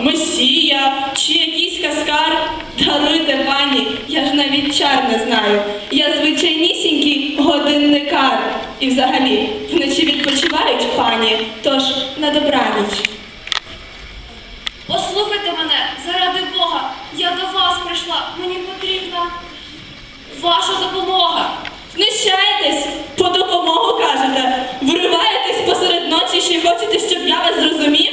месія чи якийсь каскар? Даруйте, пані, я ж навіть чар не знаю. Я звичайнісінький годинникар. І взагалі, вночі відпочивають пані, тож на добраніч. Послухайте мене, заради Бога, я до вас прийшла, мені потрібна ваша допомога. Знущаєтесь, по допомогу кажете, вириваєтесь посеред ночі, ще хочете, щоб я вас зрозумів?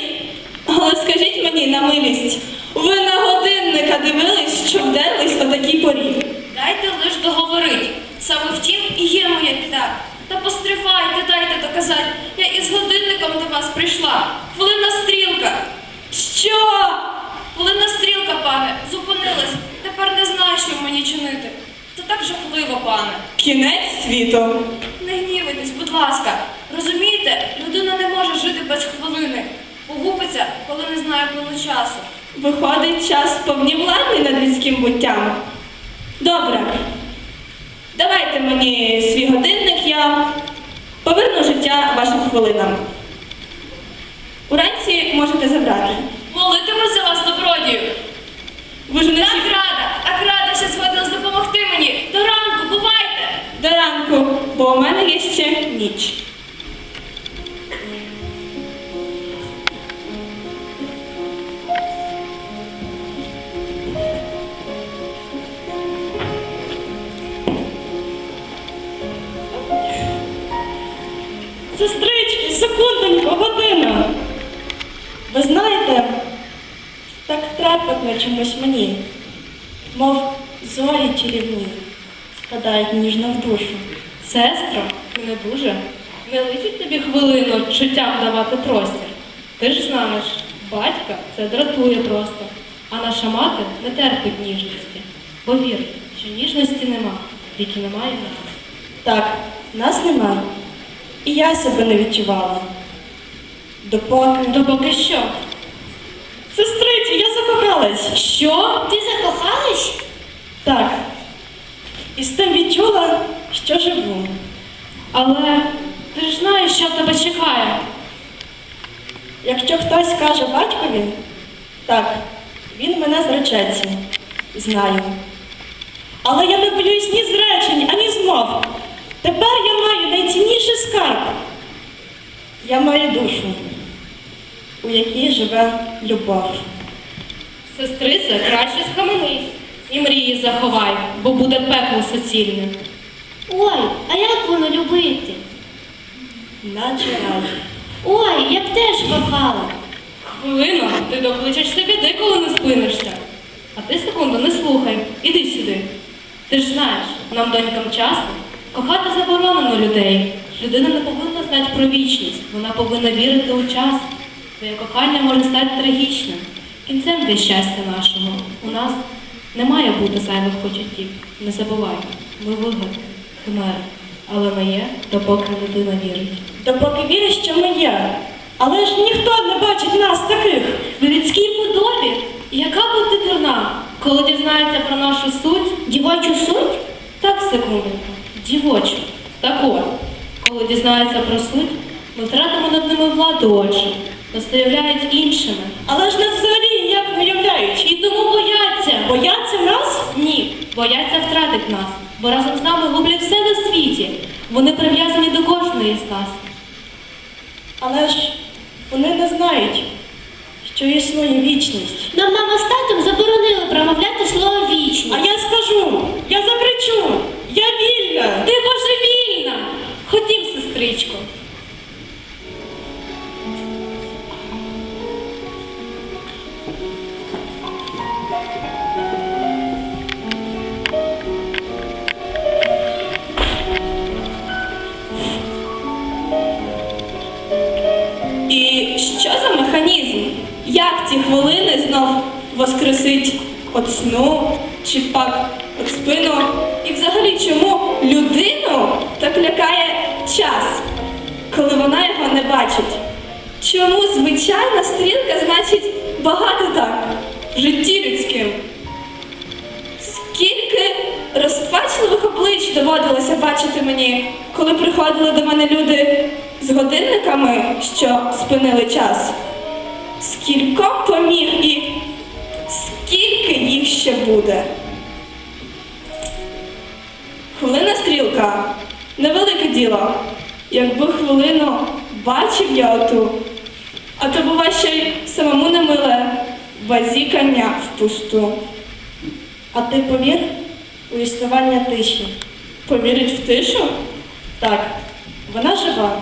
Але скажіть мені на милість, ви на годинника дивились, що вдерлись о такій порі? Дайте лиш договорить. Саме в тім і є моя біда. Та постривайте, дайте доказати. Я із годинником до вас прийшла. Хвилинна стрілка. Що? Хвилинна стрілка, пане, зупинилась. Тепер не знаю, що мені чинити. Це так жахливо, пане. Кінець світу. Не гнівайтесь, будь ласка. Розумієте, людина не може жити без хвилини. Погубиться, коли не знає плину часу. Виходить час повнівладний над людським буттям. Добре. Давайте мені свій годинник, я поверну життя вашим хвилинам. Уранці можете забрати. Молитимусь за вас, добродію. Ви ж Так вночі рада, так рада, що згодилась допомогти мені. До ранку, бувайте! до ранку, бо у мене є ще ніч. Секундоньку, годину. Ви знаєте, так трепетно чомусь мені, мов зорі чарівні, спадають ніжно в душу. Сестро, ти не дуже. Не личить тобі хвилину чуттям давати простір. Ти ж знаєш, батька це дратує просто, а наша мати не терпить ніжності. Повір, що ніжності нема, тільки немає нас. Так, нас немає. І я себе не відчувала. Допоки. Допоки що? Сестриці, я закохалась. Що? Ти закохалась? Так. І з тим відчула, що живу. Але ти ж знаєш, що тебе чекає. Якщо хтось каже батькові, так, він мене зречеться. Знаю. Але я не боюсь ні зречень, ані змов. Тепер я маю найцінніший скарб. Я маю душу, у якій живе любов. Сестрице, краще схаменись і мрії заховай, бо буде пекло суцільне. Ой, а як воно любити? Наче рай. Ой, я б теж кохала. Хвилину, ти докличешся біди, коли не спинишся. А ти секунду не слухай, іди сюди. Ти ж знаєш, нам донькам часу кохати заборонено людей. Людина не повинна знати про вічність, вона повинна вірити у час. Твоє кохання може стати трагічним. Кінцем для щастя нашого. У нас не має бути зайвих почуттів. Не забувай, ми вигадки, химери. Але ми є, допоки людина вірить. Допоки віриш, що ми є. Але ж ніхто не бачить нас таких. В людській подобі, яка бути дурна, коли дізнається про нашу суть, Дівочу суть? так, секундинку, дівочу. Так от, коли дізнається про суть, ми втратимо над ними владу очі, виявляють іншими. Але ж нас взагалі ніяк не уявляють. І тому бояться. Бояться нас? Ні, бояться втратити нас, бо разом з нами гублять все на світі. Вони прив'язані до кожної з нас. Але ж вони не знають, що існує вічність. Нам мама з татом заборонили промовляти слово А я скажу, я закричу, я вільна. Ти божевільна! Ходім, сестричко. Хвилини воскресить от сну чи пак от спину? І взагалі чому людину так лякає час, коли вона його не бачить? Чому звичайна стрілка значить багато так в житті людським? Скільки розпачливих облич доводилося бачити мені, коли приходили до мене люди з годинниками, що спинили час. Скільком поміг і ще буде? Хвилина стрілка невелике діло. Якби хвилину бачив я оту, а то бува ще й самому немиле базікання впусту. А ти повір у існування тиші? Повірить в тишу? Так, вона жива.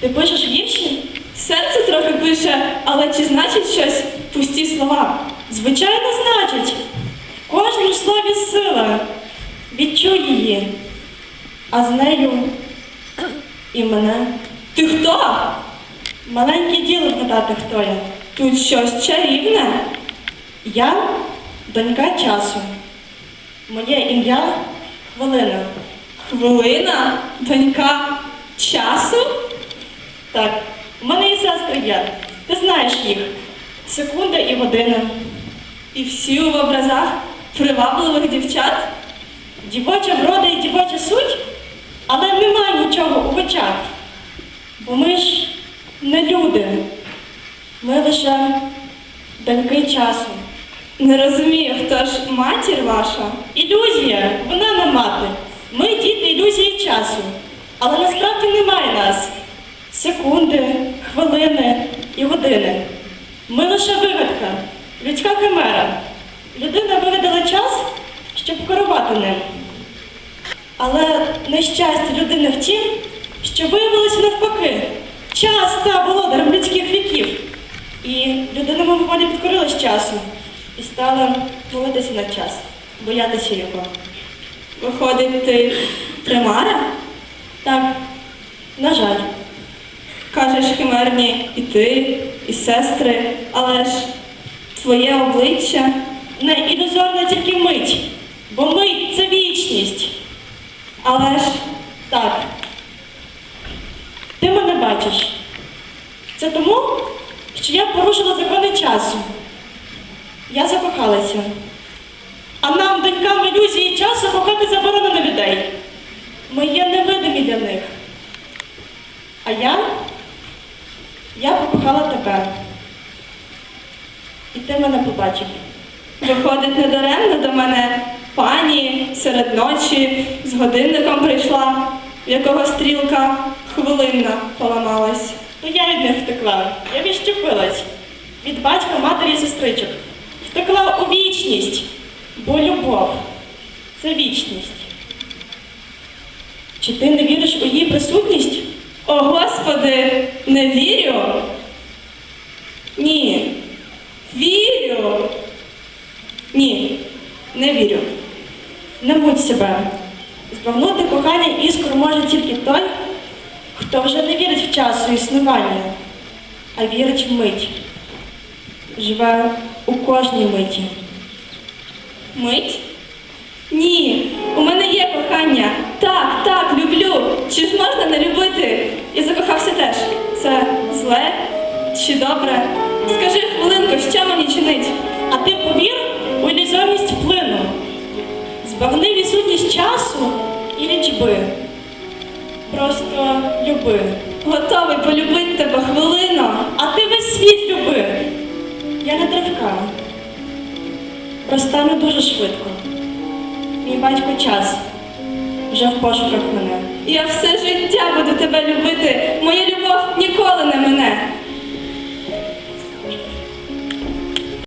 Ти пишеш вірші? Серце трохи пише, але чи значить щось пусті слова? Звичайно, значить. В кожному слові сила. Відчуй її. А з нею і мене. Ти хто? Маленьке діло вгадати, хто я. Тут щось чарівне. Я донька часу. Моє ім'я хвилина. Хвилина, донька часу? Так, у мене і сестри є. Ти знаєш їх. Секунда і година. І всі у образах привабливих дівчат? Дівоча врода і дівоча суть, але немає нічого у очах. Бо ми ж не люди. Ми лише доньки часу. Не розумію, хто ж матір ваша? Ілюзія, вона не мати. Ми діти ілюзії часу. Але насправді немає нас. Секунди, хвилини і години. Ми лише вигадка, людська химера. Людина вигадала час, щоб керувати ним. Але нещастя людини в тім, що виявилося навпаки. Час став володарем людських віків. І людина мимоволі підкорилась часу і стала молитися на час, боятися його. Виходить, ти примара? Так, на жаль, Кажеш химерні і ти, і сестри, але ж твоє обличчя не ілюзорна тільки мить, бо мить це вічність. Але ж Так. Ти мене бачиш. Це тому, що я порушила закони часу. Я закохалася. А нам, донькам ілюзії часу, кохати заборонено людей. Ми є невидимі для них. А я? Я покохала тебе. І ти мене побачив. виходить недаремно до мене пані серед ночі з годинником прийшла, в якого стрілка хвилинна поламалась. Ну я від них втекла. Я відщепилась від батька, матері сестричок. Втекла у вічність, бо любов це вічність. Чи ти не віриш у її присутність? О, Господи, не вірю? Ні. Вірю. Ні, не вірю. Не муть себе. Збагнути кохання іскру може тільки той, хто вже не вірить в часу існування, а вірить в мить. Живе у кожній миті. Мить? Ні, у мене є кохання. Так, так, люблю. Чи ж можна не любити? І закохався теж. Це зле чи добре? Часу і лічби. Просто люби. Готовий полюбити тебе хвилину. А ти весь світ люби. Я не тривка. Розтану дуже швидко. Мій батько час вже в пошуках мене. Я все життя буду тебе любити. Моя любов ніколи не мене.